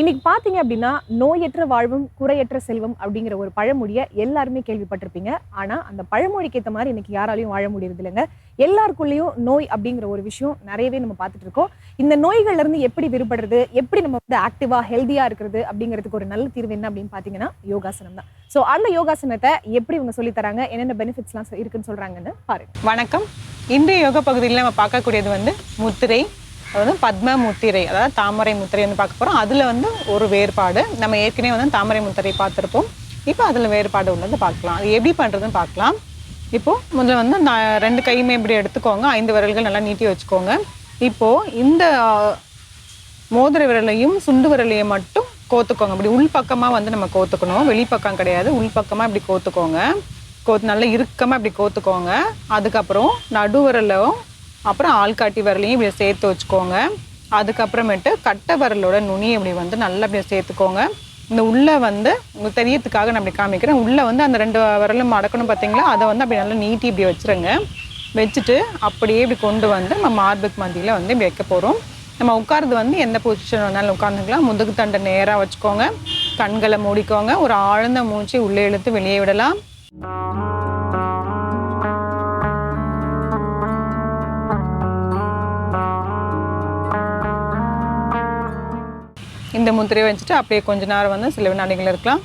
இன்னைக்கு பார்த்தீங்க அப்படின்னா நோயற்ற வாழ்வும் குறையற்ற செல்வம் அப்படிங்கிற ஒரு பழமொழியை எல்லாருமே கேள்விப்பட்டிருப்பீங்க. ஆனால் அந்த பழமொழிக்கு ஏற்ற மாதிரி இன்னைக்கு யாராலையும் வாழ முடியறது இல்லைங்க. எல்லாருக்குள்ளேயும் நோய் அப்படிங்கிற ஒரு விஷயம் நிறையவே நம்ம பார்த்துட்டு இருக்கோம். இந்த நோய்கள்ல இருந்து எப்படி விடுபடுறது எப்படி நம்ம வந்து ஆக்டிவா ஹெல்தியா இருக்கிறது அப்படிங்கிறதுக்கு ஒரு நல்ல தீர்வு என்ன அப்படின்னு பார்த்தீங்கன்னா யோகாசனம் தான். ஸோ அந்த யோகாசனத்தை எப்படி இவங்க சொல்லி தராங்க என்னென்ன பெனிஃபிட்ஸ்லாம் இருக்குன்னு சொல்றாங்கன்னு பாருங்க. வணக்கம். இன்றைய யோகா பகுதியில் நம்ம பார்க்கக்கூடியது வந்து முத்திரை அது வந்து பத்ம முத்திரை அதாவது தாமரை முத்திரை வந்து பார்க்க போகிறோம் அதில் வந்து ஒரு வேறுபாடு. நம்ம ஏற்கனவே வந்து தாமரை முத்திரை பார்த்துருப்போம். இப்போ அதில் வேறுபாடு உள்ளது பார்க்கலாம். அது எப்படி பண்ணுறதுன்னு பார்க்கலாம். இப்போது முதல்ல வந்து நான் ரெண்டு கையுமே இப்படி எடுத்துக்கோங்க. ஐந்து விரல்கள் நல்லா நீட்டி வச்சுக்கோங்க. இப்போது இந்த மோதிர விரலையும் சுண்டு விரலையும் மட்டும் கோத்துக்கோங்க. இப்படி உள் பக்கமாக வந்து நம்ம கோத்துக்கணும். வெளிப்பக்கம் கிடையாது. உள் பக்கமாக இப்படி கோத்துக்கோங்க. கோத்து நல்லா இறுக்கமாக இப்படி கோத்துக்கோங்க. அதுக்கப்புறம் நடுவிரலும் அப்புறம் ஆள்காட்டி விரலையும் இப்படி சேர்த்து வச்சுக்கோங்க. அதுக்கப்புறமேட்டு கட்டை விரலோட நுனியை இப்படி வந்து நல்லா இப்படி சேர்த்துக்கோங்க. இந்த உள்ள வந்து உங்களுக்கு தெரியறதுக்காக நான் அப்படி காமிக்கிறேன். உள்ள வந்து அந்த ரெண்டு விரலும் மடக்கணும் பார்த்தீங்களா? அதை வந்து அப்படி நல்லா நீட்டி இப்படி வச்சிருங்க. வச்சுட்டு அப்படியே இப்படி கொண்டு வந்து நம்ம மார்புக்கு மந்தியில் வந்து இப்படி வைக்க போகிறோம் நம்ம உட்கார்றது வந்து எந்த பொசிஷன் வேணாலும் உட்காந்துக்கலாம் முதுகு தண்டை நேராக வச்சுக்கோங்க. கண்களை மூடிக்கோங்க. ஒரு ஆழ்ந்த மூச்சு உள்ளே இழுத்து வெளியே விடலாம். இந்த முந்திரியை வச்சுட்டு அப்படியே கொஞ்ச நேரம் வந்து சில வினாடிகள் இருக்கலாம்.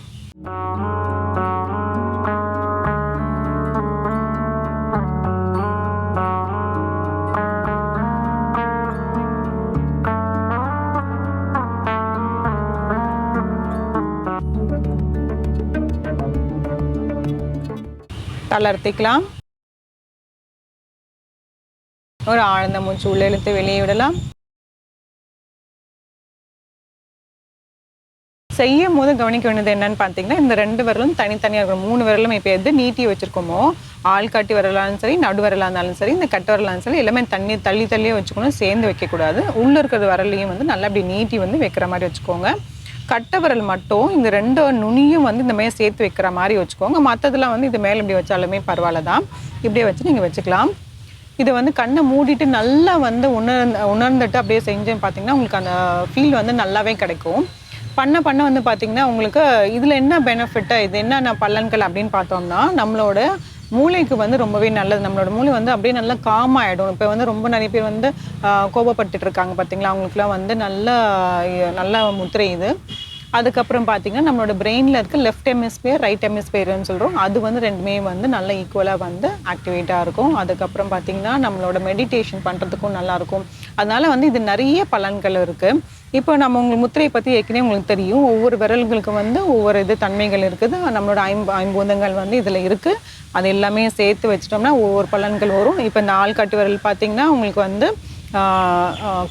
தளர்த்திக்கலாம். ஒரு ஆழ்ந்த மூச்சு உள்ளெழுத்து வெளியே விடலாம். பண்ணும் போது கவனிக்க வேண்டியது என்னன்னு பார்த்தீங்கன்னா இந்த ரெண்டு விரலும் தனித்தனியாக இருக்கணும். மூணு விரலும் இப்போ எது நீட்டி வச்சிருக்கோமோ ஆள்காட்டி வரலாலும் சரி நடு வரலாக இருந்தாலும் சரி இந்த கட்டு விரலாலும் சரி எல்லாமே தண்ணி தள்ளி தள்ளியே வச்சுக்கணும் சேர்ந்து வைக்கக்கூடாது. உள்ளே இருக்கிற வரலையும் வந்து நல்லா அப்படி நீட்டி வந்து வைக்கிற மாதிரி வச்சுக்கோங்க. கட்டை விரல் மட்டும் இந்த ரெண்டு நுனியும் வந்து இந்த மாதிரி சேர்த்து வைக்கிற மாதிரி வச்சுக்கோங்க. மற்றதெல்லாம் வந்து இது மேலே இப்படி வச்சாலுமே பரவாயில்ல தான் இப்படியே வச்சு நீங்கள் வச்சுக்கலாம். இதை வந்து கண்ணை மூடிட்டு நல்லா வந்து உணர்ந்து உணர்ந்துட்டு அப்படியே செஞ்சேன்னு பார்த்தீங்கன்னா உங்களுக்கு அந்த ஃபீல் வந்து நல்லாவே கிடைக்கும். பண்ண பண்ண வந்து பார்த்தீங்கன்னா உங்களுக்கு இதில் என்ன பெனிஃபிட்டு இது என்னென்ன பலன்கள் அப்படின்னு பார்த்தோம்னா நம்மளோட மூளைக்கு வந்து ரொம்பவே நல்லது. நம்மளோட மூளை வந்து அப்படியே நல்லா காம் ஆகிடும் இப்போ வந்து ரொம்ப நிறைய பேர் வந்து கோபப்பட்டுட்டு இருக்காங்க பார்த்தீங்களா அவங்களுக்குலாம் வந்து நல்ல நல்ல முத்திரை இது. அதுக்கப்புறம் பார்த்தீங்கன்னா நம்மளோட பிரெயினில் இருக்க லெஃப்ட் ஹெமிஸ்பியர் ரைட் ஹெமிஸ்பியர்னு சொல்கிறோம் அது வந்து ரெண்டுமே வந்து நல்ல ஈக்குவலாக வந்து ஆக்டிவேட்டாக இருக்கும். அதுக்கப்புறம் பார்த்தீங்கன்னா நம்மளோட மெடிடேஷன் பண்ணுறதுக்கும் நல்லாயிருக்கும் அதனால் வந்து இது நிறைய பலன்கள் இருக்குது இப்போ நம்ம உங்களுக்கு முத்திரையை பற்றி ஏற்கனவே உங்களுக்கு தெரியும். ஒவ்வொரு விரல்களுக்கு வந்து ஒவ்வொரு இது தன்மைகள் இருக்குது. நம்மளோட ஐம்பு ஐம்பூதங்கள் வந்து இதில் இருக்குது அது எல்லாமே சேர்த்து வச்சிட்டோம்னா ஒவ்வொரு பலன்கள் வரும். இப்போ இந்த ஆள்காட்டு விரல் பார்த்தீங்கன்னா உங்களுக்கு வந்து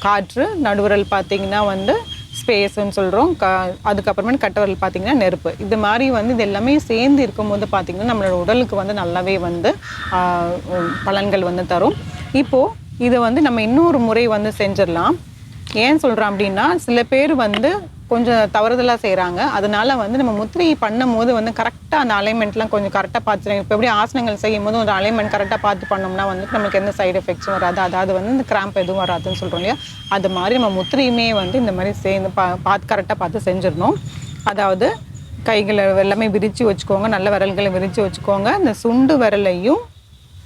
காற்று நடுவிரல் பார்த்திங்கன்னா வந்து ஸ்பேஸ்ன்னு சொல்கிறோம் க அதுக்கப்புறமே கட்டவரல் பார்த்தீங்கன்னா நெருப்பு. இது மாதிரி வந்து இது எல்லாமே சேர்ந்து இருக்கும்போது பார்த்திங்கன்னா நம்மளோட உடலுக்கு வந்து நல்லாவே வந்து பலன்கள் வந்து தரும். இப்போது இதை வந்து நம்ம இன்னொரு முறை வந்து செஞ்சிடலாம். ஏன் சொல்கிறோம் அப்படின்னா சில பேர் வந்து கொஞ்சம் தவறுதலாக செய்கிறாங்க அதனால வந்து நம்ம முத்திரையை பண்ணும் போது வந்து கரெக்டாக அந்த அலைன்மெண்ட்லாம் கொஞ்சம் கரெக்டாக பார்த்து இப்போ எப்படி ஆசனங்கள் செய்யும் போது ஒரு அலைன்மெண்ட் கரெக்டாக பார்த்து பண்ணோம்னா வந்து நமக்கு எந்த சைடு எஃபெக்ட்ஸும் வராது. அதாவது வந்து இந்த கிராம்ப் எதுவும் வராதுன்னு சொல்கிறோம் இல்லையா? அது மாதிரி நம்ம முத்திரையுமே வந்து இந்த மாதிரி சேர்ந்து பா பார்த்து கரெக்டாக பார்த்து செஞ்சிடணும். அதாவது கைகளை எல்லாமே விரித்து வச்சுக்கோங்க. நல்ல விரல்களை விரித்து வச்சுக்கோங்க. இந்த சுண்டு விரலையும்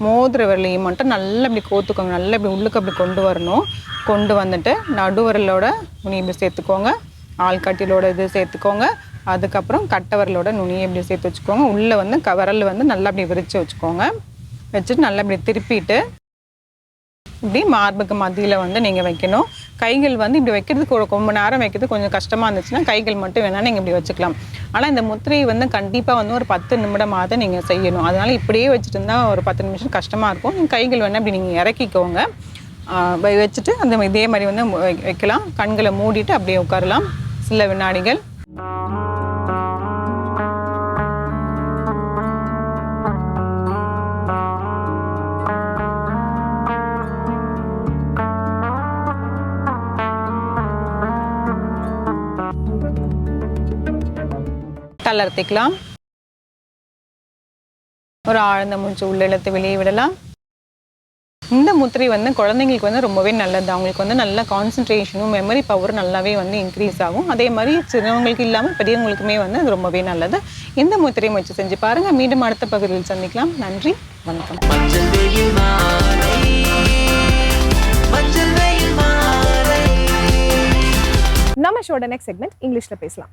மோதிர விரலையும் மட்டும் நல்லா இப்படி கோத்துக்கோங்க. நல்லா இப்படி உள்ளுக்கு அப்படி கொண்டு வரணும். கொண்டு வந்துட்டு நடுவரலோட நுனி இப்படி சேர்த்துக்கோங்க. ஆள்காட்டிலோட இது சேர்த்துக்கோங்க. அதுக்கப்புறம் கட்டவரலோட நுனியை இப்படி சேர்த்து வச்சுக்கோங்க. உள்ளே வந்து க விரல் வந்து நல்லா இப்படி விரித்து வச்சுக்கோங்க. வச்சுட்டு நல்லா இப்படி திருப்பிட்டு இப்படி மார்புக்கு மத்தியில் வந்து நீங்கள் வைக்கணும். கைகள் வந்து இப்படி வைக்கிறதுக்கு ஒரு ரொம்ப நேரம் வைக்கிறது கொஞ்சம் கஷ்டமாக இருந்துச்சுன்னா கைகள் மட்டும் வேணால் நீங்கள் இப்படி வச்சுக்கலாம். ஆனால் இந்த முத்திரையை வந்து கண்டிப்பாக வந்து ஒரு பத்து நிமிடமாவது நீங்கள் செய்யணும். அதனால் இப்படியே வச்சுட்டு இருந்தால் ஒரு பத்து நிமிஷம் கஷ்டமாக இருக்கும். நீங்கள் கைகள் வேணால் இப்படி நீங்கள் இறக்கிக்கோங்க. வை- வச்சுட்டு அந்த இதே மாதிரி வந்து வைக்கலாம். கண்களை மூடிட்டு அப்படியே உட்காரலாம். சில வினாடிகள். தளர்த்திக்கலாம் ஒரு ஆழ்ந்த மூச்சு உள்ள இழுத்து வெளியே விடலாம். இந்த முத்திரை வந்து குழந்தைங்களுக்கு வந்து ரொம்பவே நல்லது. அவங்களுக்கு வந்து நல்ல கான்சன்ட்ரேஷனும் மெமரி பவரும் நல்லாவே வந்து இன்க்ரீஸ் ஆகும். அதே மாதிரி சின்னவங்களுக்கு இல்லாமல் பெரியவங்களுக்குமே வந்து அது ரொம்பவே நல்லது. இந்த முத்திரையை முயற்சி செஞ்சு பாருங்க. மீண்டும் அடுத்த பகுதியில் சந்திக்கலாம். நன்றி. வணக்கம். நம்ம ஷோட நெக்ஸ்ட் செக்மெண்ட் இங்கிலீஷ்ல பேசலாம்.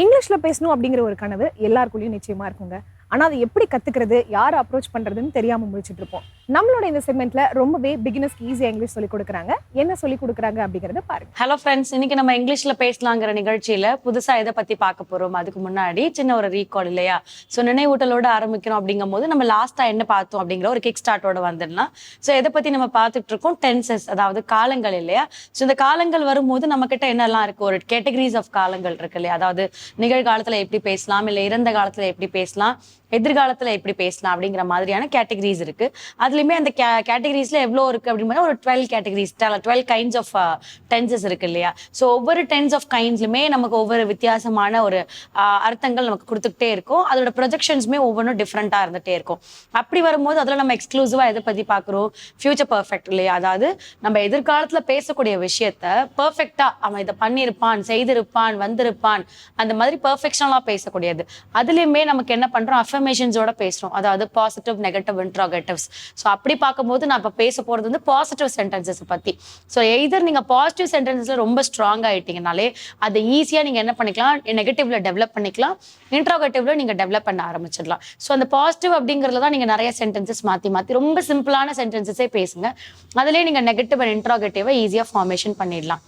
இங்கிலீஷ்ல பேசணும் அப்படிங்கிற ஒரு கனவு எல்லாருக்குள்ளயும் நிச்சயமா இருக்குங்க. ஆனால் அது எப்படி கத்துக்கிறது யாரை அப்ரோச் பண்றதுன்னு தெரியாமல் முடிச்சுட்டு இருப்போம். நம்மளோட இந்த செக்மெண்ட்ல ரொம்பவே பிகினர்ஸ்க்கு ஈஸியாக இங்கிலீஷ் சொல்லி கொடுக்குறாங்க. என்ன சொல்லி கொடுக்குறாங்க அப்படிங்கிறத பாருங்க. ஹலோ ஃப்ரெண்ட்ஸ் இன்னைக்கு நம்ம இங்கிலீஷில் பேசலாங்கிற நிகழ்ச்சியில புதுசாக எதை பத்தி பார்க்க போறோம்? அதுக்கு முன்னாடி சின்ன ஒரு ரீகால் இல்லையா? ஸோ நினைவூட்டலோட ஆரம்பிக்கிறோம் அப்படிங்கும் போது நம்ம லாஸ்ட்டாக என்ன பார்த்தோம் அப்படிங்கிற ஒரு கிக் ஸ்டார்ட்டோட வந்துடலாம். ஸோ எதை பத்தி நம்ம பார்த்துட்டு இருக்கோம்? டென்சஸ் அதாவது காலங்கள் இல்லையா? ஸோ இந்த காலங்கள் வரும்போது நம்ம கிட்ட என்னெல்லாம் இருக்குது ஒரு கேட்டகரிஸ் ஆஃப் காலங்கள் இருக்கு இல்லையா? அதாவது நிகழ்காலத்துல எப்படி பேசலாம்? இல்லை இறந்த காலத்துல எப்படி பேசலாம்? எதிர்காலத்தில் எப்படி பேசலாம் அப்படிங்கிற மாதிரியான கேட்டகரிஸ் இருக்கு. அதுலேயுமே அந்த கேட்டகரிஸ்ல எவ்வளோ இருக்கு அப்படின்னு ஒரு twelve categories twelve kinds of tenses இருக்கு இல்லையா? ஸோ ஒவ்வொரு டென்ஸ் ஆஃப் கைண்ட்ஸ்லுமே நமக்கு ஒவ்வொரு வித்தியாசமான ஒரு uh, அர்த்தங்கள் நமக்கு கொடுத்துக்கிட்டே இருக்கும். அதோட ப்ரொஜெக்ஷன்ஸுமே ஒவ்வொன்றும் டிஃப்ரெண்ட்டாக இருந்துகிட்டே இருக்கும். அப்படி வரும்போது அதில் நம்ம எக்ஸ்க்ளூசிவாக எதை பற்றி பார்க்குறோம்? ஃபியூச்சர் பர்ஃபெக்ட் இல்லையா? அதாவது நம்ம எதிர்காலத்தில் பேசக்கூடிய விஷயத்த பர்ஃபெக்டாக அவன் இதை பண்ணியிருப்பான் செய்திருப்பான் வந்திருப்பான் அந்த மாதிரி பர்ஃபெக்ஷனலாக பேசக்கூடியது. அதுலேயுமே நமக்கு என்ன பண்ணுறோம் அஃபர்மேஷன்ஸோட பேசுகிறோம் அதாவது பாசிட்டிவ் நெகட்டிவ் இன்ட்ராகேட்டிவ்ஸ் ஸோ அப்படி பார்க்கும்போது நான் இப்போ பேச போகிறது வந்து பாசிட்டிவ் சென்டென்சஸ் பற்றி ஸோ எய்தர் நீங்கள் பாசிட்டிவ் சென்டென்சஸில் ரொம்ப ஸ்ட்ராங் ஆகிட்டீங்கனாலே அதை ஈஸியாக நீங்கள் என்ன பண்ணிக்கலாம்? நெகட்டிவ்ல டெவலப் பண்ணிக்கலாம். இன்ட்ராகேட்டிவ்ல நீங்கள் டெவலப் பண்ண ஆரம்பிச்சிடலாம். ஸோ அந்த பாசிட்டிவ் அப்படிங்கிறதுல தான் நீங்கள் நிறைய சென்டென்சஸ் மாற்றி மாற்றி ரொம்ப சிம்பிளான சென்டென்சஸே பேசுங்க. அதுலேயே நீங்கள் நெகட்டிவ் அண்ட் இன்ட்ராகேட்டிவை ஈஸியாக ஃபார்மேஷன் பண்ணிடலாம்.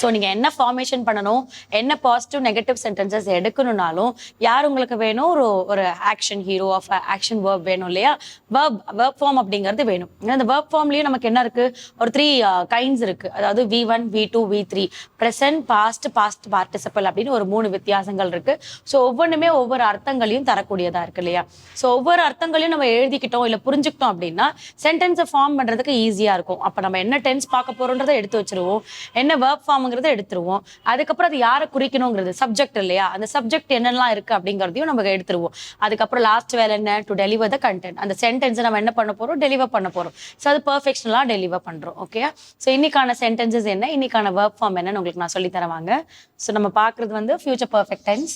ஸோ நீங்கள் என்ன ஃபார்மேஷன் பண்ணணும் என்ன பாசிட்டிவ் நெகட்டிவ் சென்டென்சஸ் எடுக்கணும்னாலும் யார் உங்களுக்கு வேணும்? ஒரு ஒரு action hero of action verb வேணும் இல்லையா? வேர்ப் வேர்ப் ஃபார்ம் அப்படிங்கிறது வேணும். அந்த வேர்ப் ஃபார்ம்லேயும் நமக்கு என்ன இருக்குது ஒரு த்ரீ கைண்ட்ஸ் இருக்குது அதாவது V one V two V three present past past participle அப்படின்னு ஒரு மூணு வித்தியாசங்கள் இருக்குது ஸோ ஒவ்வொன்றுமே ஒவ்வொரு அர்த்தங்களையும் தரக்கூடியதாக இருக்கு இல்லையா? ஸோ ஒவ்வொரு அர்த்தங்களையும் நம்ம எழுதிக்கிட்டோம் இல்லை புரிஞ்சுக்கிட்டோம் அப்படின்னா சென்டென்ஸை ஃபார்ம் பண்ணுறதுக்கு ஈஸியாக இருக்கும். அப்போ நம்ம என்ன டென்ஸ் பார்க்க போகிறோன்றதை எடுத்து வச்சிருவோம். என்ன வேர்ப் நாமங்கிறத எடுத்துருவோம். அதுக்கப்புறம் அது யாரை குறிக்கணுங்கிறது சப்ஜெக்ட் இல்லையா? அந்த சப்ஜெக்ட் என்னெல்லாம் இருக்கு அப்படிங்கிறதையும் நம்ம எடுத்துருவோம். அதுக்கப்புறம் லாஸ்ட் வேலை என்ன? டு டெலிவர் த கண்டென்ட் அந்த சென்டென்ஸை நம்ம என்ன பண்ண போறோம்? டெலிவர் பண்ண போறோம். ஸோ அது பர்ஃபெக்ஷனலாக டெலிவர் பண்றோம் ஓகே ஸோ இன்னைக்கான சென்டென்சஸ் என்ன? இன்னைக்கான ஒர்க் ஃபார்ம் என்னன்னு உங்களுக்கு நான் சொல்லி தருவாங்க. ஸோ நம்ம பார்க்குறது வந்து future perfect tense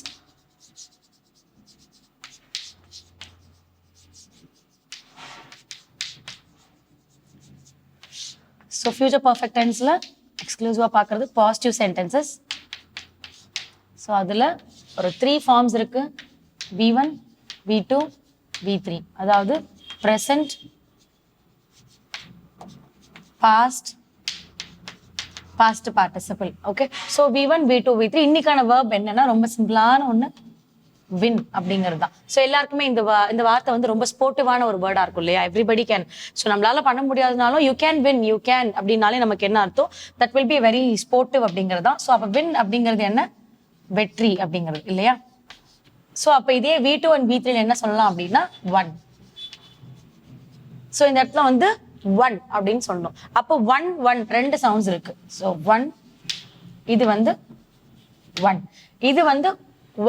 so future perfect டென்ஸில் எக்ஸ்க்ளூசிவாக பார்க்குறது பாசிட்டிவ் சென்டென்சஸ் ஸோ அதில் ஒரு த்ரீ ஃபார்ம்ஸ் இருக்கு. V one V two V three அதாவது present past past participle okay so V one V two V three இன்னைக்கான வேர்ப் என்னன்னா ரொம்ப சிம்பிளான ஒன்று வின் அப்படிங்கிறது தான். ஸோ எல்லாருக்குமே இந்த வா- இந்த வார்த்தை வந்து ரொம்ப ஸ்போர்ட்டிவான ஒரு வேர்டாக இருக்கும் இல்லையா? எவ்ரிபடி கேன் ஸோ நம்மளால பண்ண முடியாதனாலும் you can win you can அப்படின்னாலே நமக்கு என்ன அர்த்தம்? That will be very sportive அப்படிங்கிறது தான். ஸோ அப்போ வின் அப்படிங்கிறது என்ன? வெற்றி அப்படிங்கிறது இல்லையா? ஸோ அப்போ இதே வி டூ அண்ட் வி த்ரீல என்ன சொல்லலாம் அப்படின்னா? ஒன் ஸோ இந்த இடத்துல வந்து ஒன் அப்படின்னு சொல்லணும். அப்போ ஒன் ஒன் ரெண்டு சவுண்ட்ஸ் இருக்கு. ஸோ ஒன் இது வந்து ஒன் இது வந்து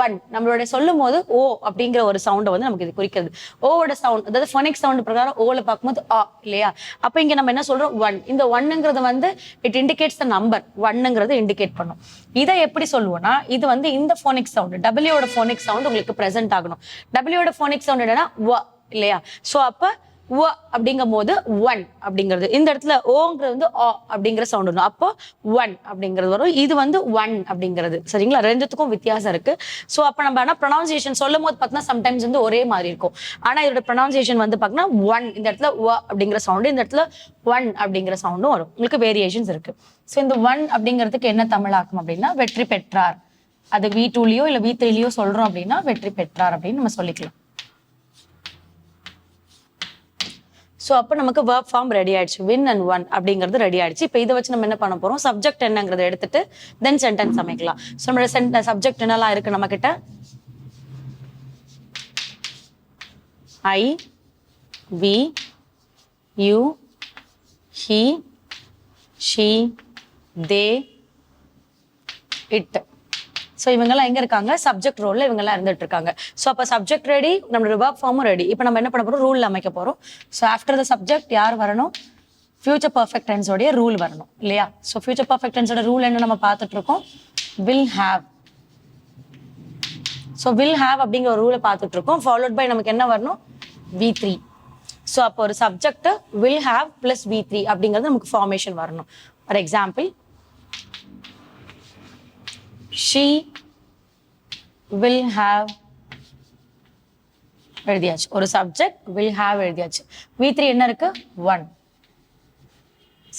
ஒன் நம்மளோட சொல்லும் போது ஓ அப்படிங்கிற ஒரு சவுண்டை வந்து நமக்கு இது குறிக்கிறது. ஓவோட சவுண்ட் அதாவது ஃபோனிக் சவுண்ட் பிரகாரம் ஓல பார்க்கும்போது ஆ இல்லையா? அப்போ இங்கே நம்ம என்ன சொல்றோம்? ஒன் இந்த ஒன்னுங்கிறது வந்து இட் இண்டிகேட்ஸ் த நம்பர் ஒன்னுங்கிறது இண்டிகேட் பண்ணும். இதை எப்படி சொல்லுவோம்னா இது வந்து இந்த ஃபோனிக் சவுண்ட் டபிள்யூட ஃபோனிக் சவுண்ட் உங்களுக்கு ப்ரெசென்ட் ஆகணும். டபிள்யூட ஃபோனிக் சவுண்ட் என்னன்னா இல்லையா? ஸோ அப்போ உ அப்படிங்கும் போது ஒன் அப்படிங்கிறது. இந்த இடத்துல ஓங்கிறது வந்து ஆ அப்படிங்கிற சவுண்ட் வரும் அப்போ ஒன் அப்படிங்கிறது வரும். இது வந்து ஒன் அப்படிங்கிறது. சரிங்களா? ரெண்டுத்துக்கும் வித்தியாசம் இருக்கு. ஸோ அப்போ நம்ம ஆனால் ப்ரொனவுன்சியேஷன் சொல்லும் போது பார்த்தீங்கன்னா சம்டைம்ஸ் வந்து ஒரே மாதிரி இருக்கும். ஆனால் இதோட ப்ரொனவுன்சியேஷன் வந்து பார்த்தீங்கன்னா ஒன் இந்த இடத்துல ஒ அப்படிங்கிற சவுண்டு இந்த இடத்துல ஒன் அப்படிங்கிற சவுண்டும் வரும். உங்களுக்கு வேரியேஷன்ஸ் இருக்கு. ஸோ இந்த ஒன் அப்படிங்கிறதுக்கு என்ன தமிழாக்கம் அப்படின்னா வெற்றி பெற்றார். அது வி டூலயோ இல்லை வி த்ரீலயோ சொல்கிறோம் அப்படின்னா வெற்றி பெற்றார் அப்படின்னு நம்ம சொல்லிக்கலாம். ஸோ அப்போ நமக்கு வேர்ப் ஃபார்ம் ரெடி ஆயிடுச்சு. வின் அண்ட் ஒன் அப்படிங்கிறது ரெடி ஆயிடுச்சு. இப்போ இதை வச்சு நம்ம என்ன பண்ண போறோம்? சப்ஜெக்ட் என்னங்கிறத எடுத்துட்டு தென் சென்டென்ஸ் அமைக்கலாம். ஸோ நம்மளோட சென்ட் சப்ஜெக்ட் என்னெல்லாம் இருக்கு நம்ம கிட்ட I we you he she they it so இவங்கெல்லாம் எங்கே இருக்காங்க? சப்ஜெக்ட் ரோலில் இவங்கெல்லாம் இருந்துட்டு இருக்காங்க. ஸோ அப்போ சப்ஜெக்ட் ரெடி நம்மளோட ரிவர்ப் ஃபார்மும் ரெடி இப்போ நம்ம என்ன பண்ண போகிறோம் ரூல் அமைக்க போகிறோம் ஸோ ஆஃப்டர் த சப்ஜெக்ட் யார் வரணும்? ஃபியூச்சர் பர்ஃபெக்ட் டென்ஸோடைய ரூல் வரணும். இல்லையா? ஸோ ஃபியூச்சர் பர்ஃபெக்ட் டென்ஸோட ரூல் என்ன நம்ம பார்த்துட்டு இருக்கோம்? Will have so will have அப்படிங்கிற ஒரு ரூலை பார்த்துட்டு இருக்கோம். ஃபாலோட் பை நமக்கு என்ன வரணும்? வி த்ரீ ஸோ அப்போ ஒரு subject will have plus V three அப்படிங்கிறது நமக்கு ஃபார்மேஷன் வரணும். For example she will have எழுதியாச்சு. ஒரு சப்ஜெக்ட் வில் ஹாவ் எழுதியாச்சு. வி த்ரீ என்ன இருக்கு? Won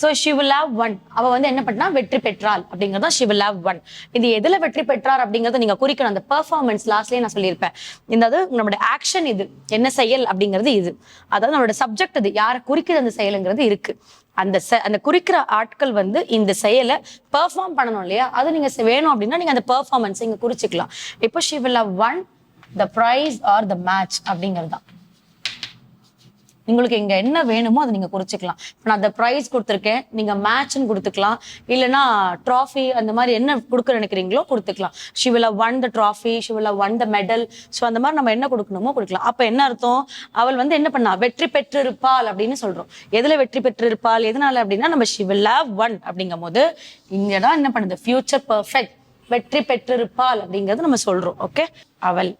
so she will have won அவ வந்து என்ன பண்ணா? வெற்றி பெற்றாள் அப்படிங்கிறது ஷி வில் ஹாவ் ஒன் இது எதுல வெற்றி பெற்றார் அப்படிங்கறத நீங்க குறிக்கணும். அந்த பெர்ஃபார்மன்ஸ் லாஸ்ட்லயே நான் சொல்லியிருப்பேன். இந்த அது நம்மளோட ஆக்ஷன் இது. என்ன செயல் அப்படிங்கிறது இது. அதாவது நம்மளோட சப்ஜெக்ட் இது. யாரை குறிக்கிறது அந்த செயலுங்கிறது இருக்கு. அந்த செ- அந்த குறிக்கிற ஆட்கள் வந்து இந்த செயலை பெர்ஃபார்ம் பண்ணணும் இல்லையா? அது நீங்க செ- வேணும் அப்படின்னா நீங்க அந்த பெர்ஃபார்மன்ஸ் இங்க குறிச்சிக்கலாம். இப்போ she will have won the prize or the match அப்படிங்கிறது தான். உங்களுக்கு இங்க என்ன வேணுமோ அதை நீங்க குறிச்சுக்கலாம். இப்போ நான் அந்த ப்ரைஸ் கொடுத்துருக்கேன். நீங்க மேட்ச்னு கொடுத்துக்கலாம். இல்லைன்னா ட்ராஃபி அந்த மாதிரி என்ன கொடுக்க நினைக்கிறீங்களோ கொடுத்துக்கலாம். She will won the trophy she will won the medal so அந்த மாதிரி நம்ம என்ன கொடுக்கணுமோ கொடுக்கலாம். அப்ப என்ன அர்த்தம்? அவள் வந்து என்ன பண்ணா? வெற்றி பெற்றிருப்பாள் அப்படின்னு சொல்றோம். எதுல வெற்றி பெற்றிருப்பாள்? எதனால அப்படின்னா நம்ம ஷிவில ஒன் அப்படிங்கும் போது இங்கதான் என்ன பண்ணுது? ஃபியூச்சர் பர்ஃபெக்ட் வெற்றி பெற்றிருப்பாள் அப்படிங்கறது நம்ம சொல்றோம். ஓகே அவள்.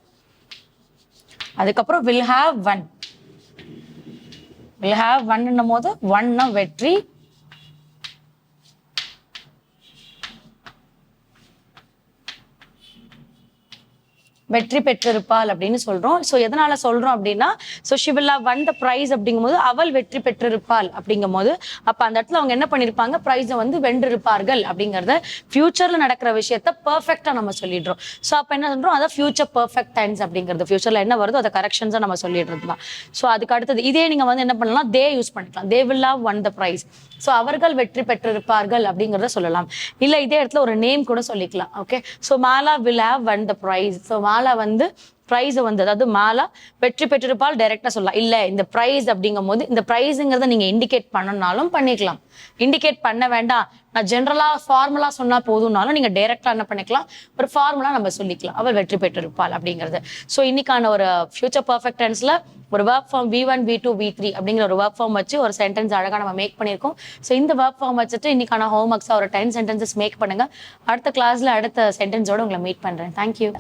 அதுக்கப்புறம் will have won will have ஒன்னும் போது ஒன்னும் வெற்றி வெற்றி பெற்றிருப்பாள் அப்படின்னு சொல்றோம். ஸோ எதனால சொல்றோம் அப்படின்னா ஸோ ஷிவில்லா வந்த த ப்ரைஸ் அப்படிங்கும்போது அவள் வெற்றி பெற்றிருப்பாள் அப்படிங்கும் போது அப்ப அந்த இடத்துல அவங்க என்ன பண்ணிருப்பாங்க? ப்ரைஸை வந்து வென்றிருப்பார்கள் அப்படிங்கறத ஃபியூச்சர்ல நடக்கிற விஷயத்த பர்ஃபெக்டா நம்ம சொல்லிடுறோம். ஸோ அப்ப என்ன சொல்றோம்? அதான் ஃபியூச்சர் பர்ஃபெக்ட் டைம்ஸ் அப்படிங்கிறது. ஃபியூச்சர்ல என்ன வருதோ அதை கரெக்ஷன்ஸா நம்ம சொல்லிடுறது தான். ஸோ அதுக்கு அடுத்தது இதே நீங்க வந்து என்ன பண்ணலாம்? தே யூஸ் பண்ணிக்கலாம். They will have won the prize so அவர்கள் வெற்றி பெற்றிருப்பார்கள் அப்படிங்கிறத சொல்லலாம். இல்ல இதே இடத்துல ஒரு நேம் கூட சொல்லிக்கலாம். Okay so Mala will have won the prize so Mala வந்து ப்ரைஸை வந்து அதாவது மாலா வெற்றி பெற்றிருப்பால் டைரெக்டாக சொல்லலாம். இல்லை இந்த ப்ரைஸ் அப்படிங்கும் போது இந்த ப்ரைஸுங்கிறத நீங்க இண்டிகேட் பண்ணனாலும் பண்ணிக்கலாம். இண்டிகேட் பண்ண வேண்டாம். நான் ஜென்ரலா ஃபார்முலா சொன்னா போதும்னாலும் நீங்க டைரக்டா என்ன பண்ணிக்கலாம்? ஒரு ஃபார்முலா நம்ம சொல்லிக்கலாம். அவள் வெற்றி பெற்றிருப்பாள் அப்படிங்கிறது. ஸோ இன்னைக்கான ஒரு ஃபியூச்சர் பர்ஃபெக்ட் டென்ஸ்ல ஒரு work form V one V two V three அப்படிங்கிற ஒரு ஒர்க் ஃபார்ம் வச்சு ஒரு சென்டென்ஸ் அழகாக நம்ம மேக் பண்ணியிருக்கோம். ஸோ இந்த ஒர்க் ஃபார்ம் வச்சுட்டு இன்னைக்கான ஹோம் ஒர்க்ஸா ஒரு டென் சென்டென்சஸ் மேக் பண்ணுங்க. அடுத்த கிளாஸ்ல அடுத்த சென்டென்ஸோட உங்களை மீட் பண்றேன். தேங்க்யூ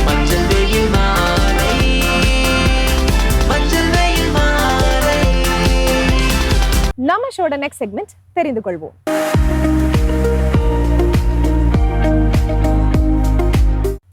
நம்ம ஷோட நெக்ஸ்ட் செக்மெண்ட் தெரிந்து கொள்வோம்.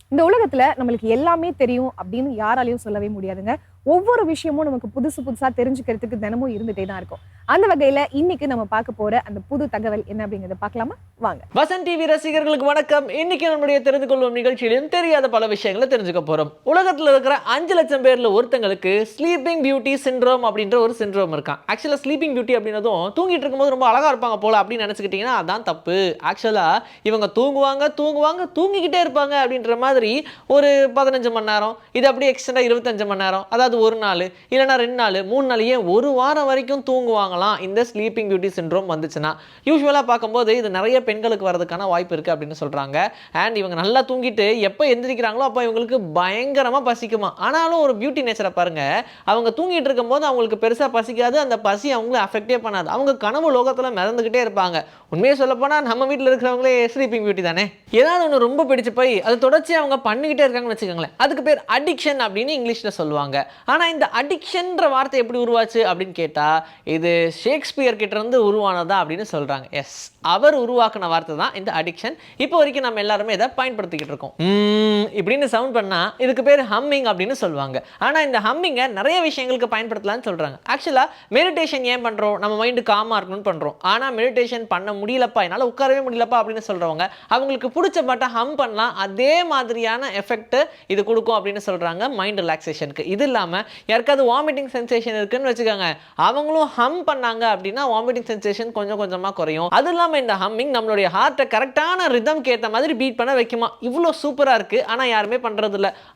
இந்த உலகத்துல நம்மளுக்கு எல்லாமே தெரியும் அப்படின்னு யாராலையும் சொல்லவே முடியாதுங்க. ஒவ்வொரு விஷயமும் நமக்கு புதுசு புதுசாக தெரிஞ்சுக்கிறதுக்கு தினமும் இருந்துகிட்டே தான் இருக்கும். அந்த வகையில இன்னைக்கு நம்ம பார்க்க போற அந்த புது தகவல் என்ன அப்படிங்கறத பார்க்கலாமா? வாங்க. வசன் டிவி ரசிகர்களுக்கு வணக்கம். இன்னைக்கு நம்முடைய தெரிந்து கொள்வோம் நிகழ்ச்சியிலும் தெரியாத பல விஷயங்களை தெரிஞ்சுக்க போறோம். உலகத்துல இருக்கிற அஞ்சு லட்சம் பேர்ல ஒருத்தங்களுக்கு ஸ்லீப்பிங் பியூட்டி சிண்ட்ரோம் அப்படின்ற ஒரு சிண்ட்ரோம் இருக்கான் ஆக்சுவலா ஸ்லீப்பிங் பியூட்டி அப்படின்னதும் தூங்கிட்டு இருக்கும்போது ரொம்ப அழகா இருப்பாங்க போல அப்படின்னு நினைச்சுக்கிட்டீங்கன்னா அதான் தப்பு. ஆக்சுவலா இவங்க தூங்குவாங்க தூங்குவாங்க தூங்கிக்கிட்டே இருப்பாங்க அப்படின்ற மாதிரி ஒரு பதினஞ்சு மணி நேரம் இது அப்படியே எக்ஸ்டெண்டா இருபத்தஞ்சு மணி நேரம் அதாவது ஒரு நாள் இல்லைன்னா ரெண்டு நாள் மூணு நாள் ஏன் ஒரு வாரம் வரைக்கும் தூங்குவாங்களாம்? இந்த ஸ்லீப்பிங் பியூட்டி சின்ரோம் வந்துச்சுன்னா. யூஸ்வலாக பார்க்கும்போது இது நிறைய பெண்களுக்கு வரதுக்கான வாய்ப்பு இருக்குது அப்படின்னு சொல்கிறாங்க அண்ட் இவங்க நல்லா தூங்கிட்டு எப்போ எந்திரிக்கிறாங்களோ அப்போ இவங்களுக்கு பயங்கரமாக பசிக்குமா ஆனாலும் ஒரு பியூட்டி நேச்சரை பாருங்க. அவங்க தூங்கிட்டு இருக்கும்போது அவங்களுக்கு பெருசாக பசிக்காது அந்த பசி அவங்கள அஃபெக்டே பண்ணாது. அவங்க கனவு லோகத்தில் மிதந்துக்கிட்டே இருப்பாங்க. உண்மையை சொல்லப்போனால் நம்ம வீட்டில் இருக்கிறவங்களே ஸ்லீப்பிங் பியூட்டி தானே? ஏதாவது ஒன்று ரொம்ப பிடிச்சு போய் அது தொடர்ச்சி அவங்க பண்ணிக்கிட்டே இருக்காங்கன்னு வச்சுக்கோங்களேன். அதுக்கு பேர் அடிக்ஷன் அப்படின்னு இங்கிலீஷில் சொல்லுவாங்க. ஆனால் இந்த அடிக்ஷன்ற வார்த்தை எப்படி உருவாச்சு அப்படின்னு கேட்டால் இது ஷேக்ஸ்பியர் கிட்டேருந்து உருவானதா அப்படின்னு சொல்கிறாங்க எஸ் அவர் உருவாக்கின வார்த்தை தான் இந்த அடிக்ஷன் இப்போ வரைக்கும் நம்ம எல்லாருமே இதை பயன்படுத்திக்கிட்டு இருக்கோம். இப்படின்னு சவுண்ட் பண்ணால் இதுக்கு பேர் ஹம்மிங் அப்படின்னு சொல்லுவாங்க. ஆனால் இந்த ஹம்மிங்கை நிறைய விஷயங்களுக்கு பயன்படுத்தலாம்னு சொல்கிறாங்க ஆக்சுவலாக மெடிடேஷன் ஏன் பண்ணுறோம் நம்ம மைண்டு காமாக இருக்கணும்னு பண்ணுறோம் ஆனால் மெடிடேஷன் பண்ண முடியலப்பா என்னால் உட்காரவே முடியலப்பா அப்படின்னு சொல்கிறவங்க அவங்களுக்கு பிடிச்ச பாட்டை ஹம் பண்ணலாம். அதே மாதிரியான எஃபெக்ட் இது கொடுக்கும் அப்படின்னு சொல்கிறாங்க மைண்ட் ரிலாக்ஸேஷனுக்கு இது இல்லாமல் இல்லாமல் யாருக்காவது வாமிட்டிங் சென்சேஷன் இருக்குன்னு வச்சுக்கோங்க. அவங்களும் ஹம் பண்ணாங்க அப்படின்னா வாமிட்டிங் சென்சேஷன் கொஞ்சம் கொஞ்சமாக குறையும். அது இல்லாமல் இந்த ஹம்மிங் நம்மளுடைய ஹார்ட்டை கரெக்டான ரிதம்க்கு ஏற்ற மாதிரி பீட் பண்ண வைக்குமா? இவ்வளோ சூப்பராக இருக்குது ஆனால் யாருமே பண்ணுறது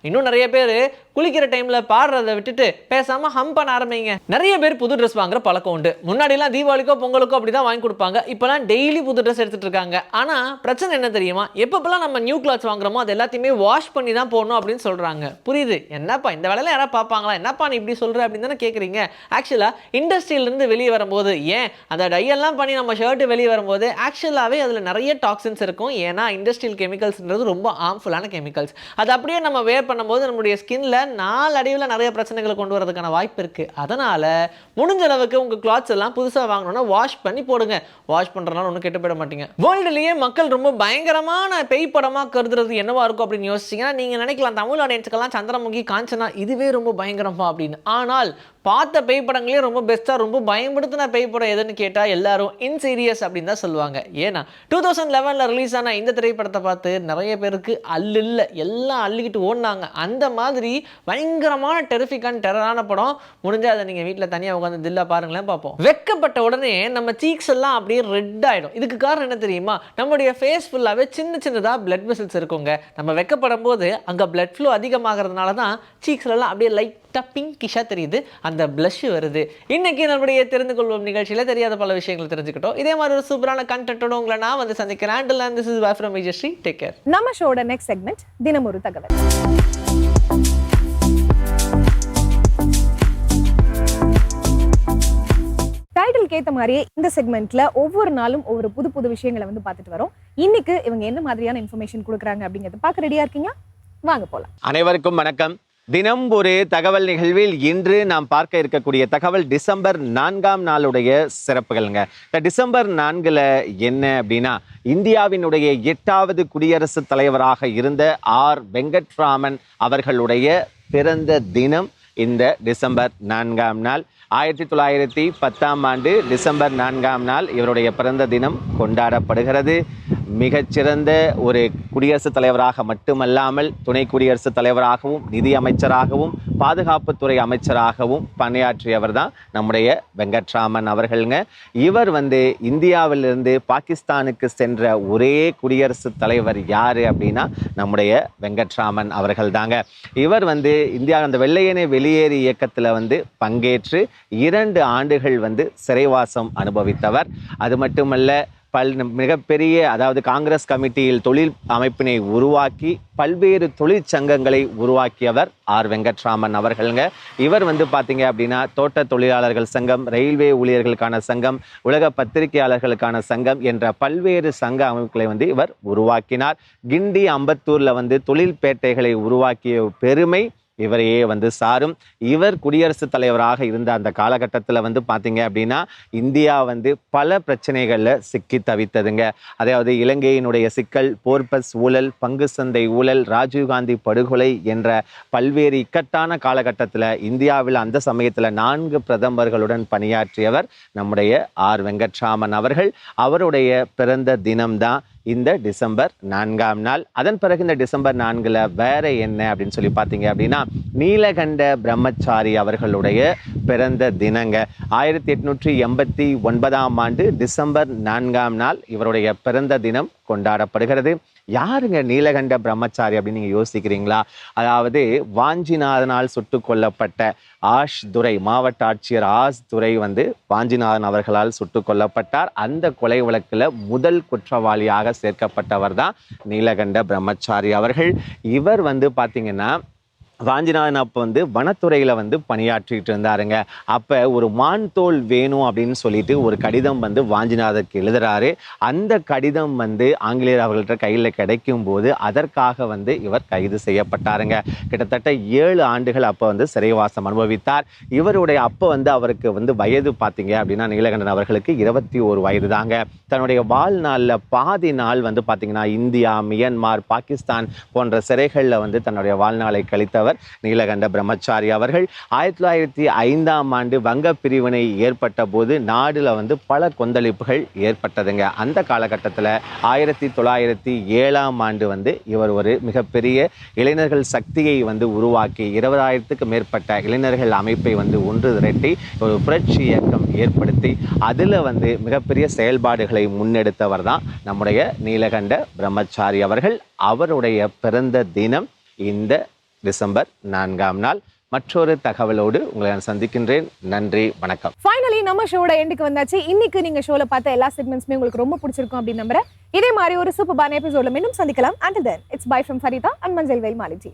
இன்னும் நிறைய பேர் குளிக்கிற டைமில் பாடுறதை விட்டுட்டு பேசாமல் ஹம் பண்ண ஆரம்பிங்க. நிறைய பேர் புது ட்ரெஸ் வாங்குற பழக்கம் உண்டு. முன்னாடிலாம் தீபாவளிக்கோ பொங்கலுக்கோ அப்படி தான் வாங்கி கொடுப்பாங்க. இப்போலாம் டெய்லி புது ட்ரெஸ் எடுத்துகிட்டு இருக்காங்க. ஆனால் பிரச்சனை என்ன தெரியுமா? எப்பப்பெல்லாம் நம்ம நியூ கிளாத்ஸ் வாங்குறோமோ அது எல்லாத்தையுமே வாஷ் பண்ணி தான் போடணும் அப்படின்னு சொல்கிறாங்க புரியுது? என்னப்பா இந்த வேலையில் யாராவது பார்ப்பாங்க? பார்ப்பாங்களா என்னப்பா நீ இப்படி சொல்கிற அப்படின்னு தானே கேட்குறீங்க ஆக்சுவலாக இண்டஸ்ட்ரியிலேருந்து வெளியே வரும்போது ஏன் அந்த டையெல்லாம் பண்ணி நம்ம ஷர்ட்டு வெளியே வரும்போது ஆக்சுவலாகவே அதில் நிறைய டாக்ஸின்ஸ் இருக்கும். ஏன்னா இண்டஸ்ட்ரியல் கெமிக்கல்ஸ்ன்றது ரொம்ப ஹார்ம்ஃபுல்லான கெமிக்கல்ஸ் அது அப்படியே நம்ம வேர் பண்ணும்போது நம்மளுடைய ஸ்கின்ல நாளடைவில் நிறைய பிரச்சனைகளை கொண்டு வரதுக்கான வாய்ப்பு இருக்குது அதனால் முடிஞ்ச அளவுக்கு உங்கள் கிளாத்ஸ் எல்லாம் புதுசாக வாங்கணும்னா வாஷ் பண்ணி போடுங்க. வாஷ் பண்ணுறதுனால ஒன்றும் கெட்டு போயிட மாட்டீங்க. வேர்ல்டுலேயே மக்கள் ரொம்ப பயங்கரமான பேய் படமாக கருதுறது என்னவா இருக்கும் அப்படின்னு யோசிச்சிங்கன்னா நீங்கள் நினைக்கலாம் தமிழ் ஆடியன்ஸுக்கெல்லாம் சந்திரமுகி காஞ்சனா இதுவே ரொம்ப பயங்கரமா அப்படின்னு. ஆனால் பார்த்த பேய் படங்களே ரொம்ப பெஸ்ட்டாக ரொம்ப பயன்படுத்தின பேய் படம் எதுன்னு கேட்டால் எல்லாரும் இன்சீரியஸ் அப்படின்னு தான் சொல்லுவாங்க. ஏன்னா டூ தௌசண்ட் லெவனில் ரிலீஸ் ஆன இந்த திரைப்படத்தை பார்த்து நிறைய பேருக்கு அல்லு இல்லை எல்லாம் அள்ளிக்கிட்டு ஓடினாங்க. அந்த மாதிரி பயங்கரமான டெரிஃபிக்கான டெரரான படம் முடிஞ்சால் அதை நீங்கள் வீட்டில் தனியாக உட்காந்து தில்லா பாருங்களேன் பார்ப்போம். வெக்கப்பட்ட உடனே நம்ம சீக்ஸ் எல்லாம் அப்படியே ரெட் ஆகிடும் இதுக்கு காரணம் என்ன தெரியுமா? நம்முடைய ஃபேஸ் ஃபுல்லாகவே சின்ன சின்னதாக பிளட் வெசல்ஸ் இருக்குங்க. நம்ம வெக்கப்படும் போது அங்கே பிளட் ஃப்ளோ அதிகமாகிறதுனால தான் சீக்ஸ்லாம் அப்படியே லைட்டாக பிங்கிஷாக தெரியுது. அந்த blush வருது. இன்னைக்கு நம்முடைய தெரிந்து கொள்வோம் நிகழ்ச்சியில் தெரியாத பல விஷயங்கள் தெரிஞ்சுக்கிட்டோம். இதே மாதிரி ஒரு சூப்பரான கண்டென்ட்டோட உங்களை நான் வந்து சந்திக்கிறேன். And this is from Vijayasree take care நம்ம ஷோட நெக்ஸ்ட் செக்மெண்ட் தினம் ஒரு தகவல். டைட்டிலுக்கு ஏத்த மாதிரியே இந்த செக்மெண்ட்ல ஒவ்வொரு நாளும் ஒவ்வொரு புது புது விஷயங்களை வந்து பார்த்துட்டு வரோம். இன்னைக்கு இவங்க என்ன மாதிரியான இன்ஃபர்மேஷன் கொடுக்குறாங்க அப்படிங்கறத பார்க்க ரெடியா இருக்கீங்களா? வாங்க போலாம். அனைவருக்கும் வணக்கம். தினம் ஒரு தகவல் நிகழ்வில் இன்று நாம் பார்க்க இருக்கக்கூடிய தகவல் டிசம்பர் நான்காம் நாளுடைய சிறப்புகள்ங்க. இந்த டிசம்பர் நான்குல என்ன அப்படின்னா இந்தியாவினுடைய எட்டாவது குடியரசுத் தலைவராக இருந்த ஆர். வெங்கட்ராமன் அவர்களுடைய பிறந்த தினம் இந்த டிசம்பர் நான்காம் நாள். ஆயிரத்தி தொள்ளாயிரத்தி பத்தாம் ஆண்டு டிசம்பர் நான்காம் நாள் இவருடைய பிறந்த தினம் கொண்டாடப்படுகிறது. மிகச்சிறந்த ஒரு குடியரசுத் தலைவராக மட்டுமல்லாமல் துணை குடியரசுத் தலைவராகவும் நிதி அமைச்சராகவும் பாதுகாப்புத்துறை அமைச்சராகவும் பணியாற்றியவர் தான் நம்முடைய வெங்கட்ராமன் அவர்களுங்க. இவர் வந்து இந்தியாவிலிருந்து பாகிஸ்தானுக்கு சென்ற ஒரே குடியரசுத் தலைவர் யார் அப்படின்னா நம்முடைய வெங்கட்ராமன் அவர்கள் தாங்க இவர் வந்து இந்தியா அந்த வெள்ளையனை வெளியேறு இயக்கத்தில் வந்து பங்கேற்று இரண்டு ஆண்டுகள் வந்து சிறைவாசம் அனுபவித்தவர். அது மட்டுமல்ல பல் மிகப்பெரிய அதாவது காங்கிரஸ் கமிட்டியில் தொழில் அமைப்பினை உருவாக்கி பல்வேறு தொழிற்சங்கங்களை உருவாக்கியவர் ஆர். வெங்கட்ராமன் அவர்களுங்க. இவர் வந்து பார்த்தீங்க அப்படின்னா தோட்ட தொழிலாளர்கள் சங்கம் ரயில்வே ஊழியர்களுக்கான சங்கம் உலக பத்திரிகையாளர்களுக்கான சங்கம் என்ற பல்வேறு சங்க அமைப்புகளை வந்து இவர் உருவாக்கினார். கிண்டி அம்பத்தூரில் வந்து தொழில்பேட்டைகளை உருவாக்கிய பெருமை இவரையே வந்து சாரும். இவர் குடியரசுத் தலைவராக இருந்த அந்த காலகட்டத்தில் வந்து பார்த்தீங்க அப்படின்னா இந்தியா வந்து பல பிரச்சனைகளில் சிக்கி தவித்ததுங்க. அதாவது இலங்கையினுடைய சிக்கல் போர்பஸ் ஊழல் பங்கு சந்தை ஊழல் ராஜீவ்காந்தி படுகொலை என்ற பல்வேறு இக்கட்டான காலகட்டத்தில் இந்தியாவில் அந்த சமயத்தில் நான்கு பிரதமர்களுடன் பணியாற்றியவர் நம்முடைய ஆர். வெங்கட்ராமன் அவர்கள். அவருடைய பிறந்த தினம்தான் இந்த டிசம்பர் நான்காம் நாள். அதன் பிறகு இந்த டிசம்பர் நான்கில் வேற என்ன அப்படின்னு சொல்லி பார்த்தீங்க அப்படின்னா நீலகண்ட பிரம்மச்சாரி அவர்களுடைய பிறந்த தினங்க. ஆயிரத்தி எட்நூற்றி எண்பத்தி ஒன்பதாம் ஆண்டு டிசம்பர் நான்காம் நாள் இவருடைய பிறந்த தினம் கொண்டாடப்படுகிறது. யாருங்க நீலகண்ட பிரம்மச்சாரி அப்படின்னு நீங்கள் யோசிக்கிறீங்களா? அதாவது வாஞ்சிநாதனால் சுட்டு கொல்லப்பட்ட ஆஷ் துரை மாவட்ட ஆட்சியர் ஆஸ் துரை வந்து வாஞ்சிநாதன் அவர்களால் சுட்டு கொல்லப்பட்டார். அந்த கொலை வழக்கில் முதல் குற்றவாளியாக சேர்க்கப்பட்டவர் தான் நீலகண்ட பிரம்மச்சாரி அவர்கள். இவர் வந்து பார்த்தீங்கன்னா வாஞ்சிநாதன் அப்போ வந்து வனத்துறையில் வந்து பணியாற்றிட்டு இருந்தாருங்க. அப்போ ஒரு மான் தோல் வேணும் அப்படின்னு சொல்லிட்டு ஒரு கடிதம் வந்து வாஞ்சிநாதருக்கு எழுதுறாரு. அந்த கடிதம் வந்து ஆங்கிலேயர் அவர்கள்ட்ட கையில் கிடைக்கும் போது அதற்காக வந்து இவர் கைது செய்யப்பட்டாருங்க. கிட்டத்தட்ட ஏழு ஆண்டுகள் அப்போ வந்து சிறைவாசம் அனுபவித்தார். இவருடைய அப்போ வந்து அவருக்கு வந்து வயது பார்த்தீங்க அப்படின்னா நீலகண்டன் அவர்களுக்கு இருபத்தி ஒரு வயது தாங்க தன்னுடைய வாழ்நாளில் பாதி நாள் வந்து பார்த்தீங்கன்னா இந்தியா மியன்மார் பாகிஸ்தான் போன்ற சிறைகளில் வந்து தன்னுடைய வாழ்நாளை கழித்த சேர்ந்தவர் நீலகண்ட பிரம்மச்சாரி அவர்கள். ஆயிரத்தி தொள்ளாயிரத்தி ஐந்தாம் ஆண்டு வங்க பிரிவினை ஏற்பட்ட போது நாடுல வந்து பல கொந்தளிப்புகள் ஏற்பட்டதுங்க. அந்த காலகட்டத்தில் ஆயிரத்தி தொள்ளாயிரத்தி ஏழாம் ஆண்டு வந்து இவர் ஒரு மிகப்பெரிய இளைஞர்கள் சக்தியை வந்து உருவாக்கி இருபதாயிரத்துக்கு மேற்பட்ட இளைஞர்கள் அமைப்பை வந்து ஒன்று திரட்டி ஒரு புரட்சி இயக்கம் ஏற்படுத்தி அதில் வந்து மிகப்பெரிய செயல்பாடுகளை முன்னெடுத்தவர் தான் நம்முடைய நீலகண்ட பிரம்மச்சாரி அவர்கள். அவருடைய பிறந்த தினம் இந்த டிசம்பர் நான்காம் நாள். மற்றொரு தகவலோடு உங்களை நான் சந்திக்கின்றேன். நன்றி வணக்கம். ஃபைனலி நம்ம ஷோட எண்டுக்கு வந்தாச்சு. இன்னைக்கு நீங்க ஷோல பார்த்த எல்லா செக்மெண்ட்ஸுமே உங்களுக்கு ரொம்ப பிடிச்சிருக்கும் அப்படின்னு நம்புறேன். இதே மாதிரி ஒரு சூப்பர் பான எபிசோட்ல மீண்டும் சந்திக்கலாம். And then it's bye from Farida and மஞ்சள் வெல் மாலிஜி